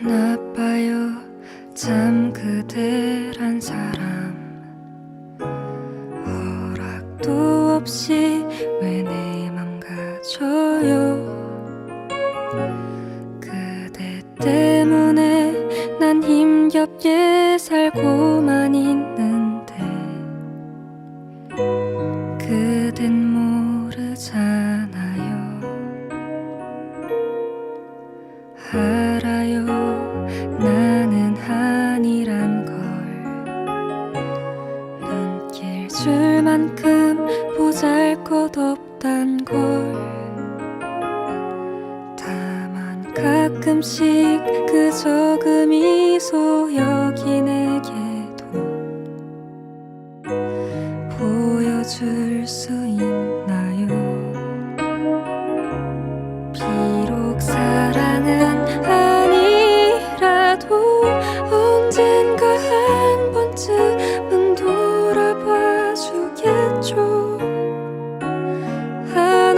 나빠요. 참 그대란 사람. 허락도 없이 왜 내 맘 가져요. 그대 때문에 난 힘겹게 살고만 있는데 그댄 모르잖아 눈길 줄 만큼 보잘 것 없단 걸. 다만 가끔씩 그저 그 미소 여긴에게도 보여줄 수 있는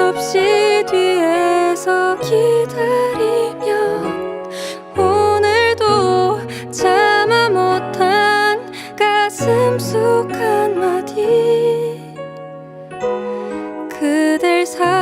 없이 뒤에서 기다리면 오늘도 참아 못한 가슴 속 한마디. 그댈 사